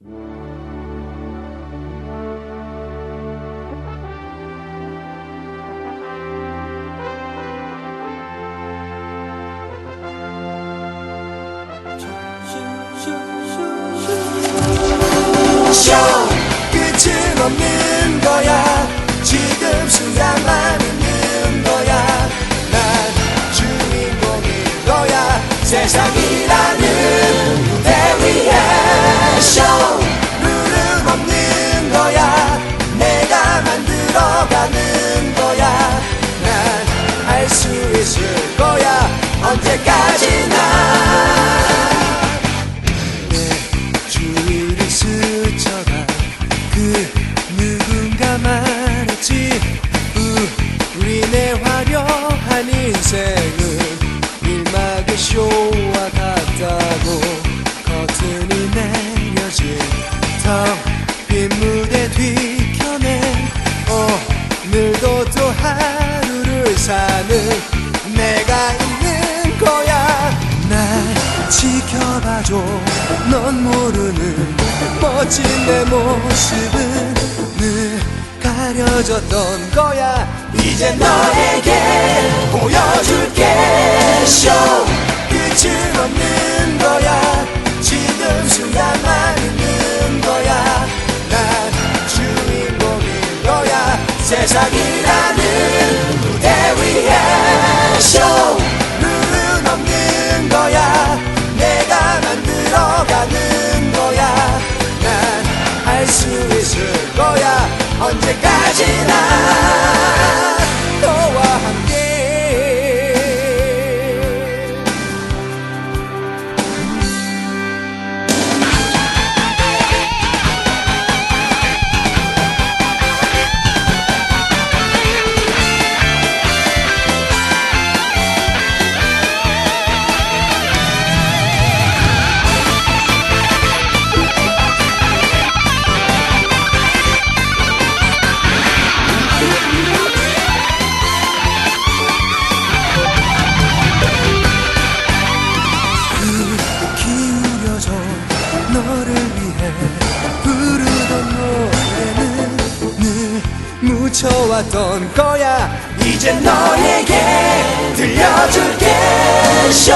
쇼! 끝은 없는 거야. 지금 순간만 하루를 사는 내가 있는 거야. 날 지켜봐줘. 넌 모르는 멋진 내 모습은 늘 가려졌던 거야. 이제 너에게 보여줄게. 쇼. 끝은 없는 세상이라는 무대 위에 쇼. 룰은 없는 거야. 내가 만들어가는 거야. 난할수 있을 거야. 언제까지나 너와 함께 위해 부르던 노래는 늘 묻혀왔던 거야. 이제 너에게 들려줄게 쇼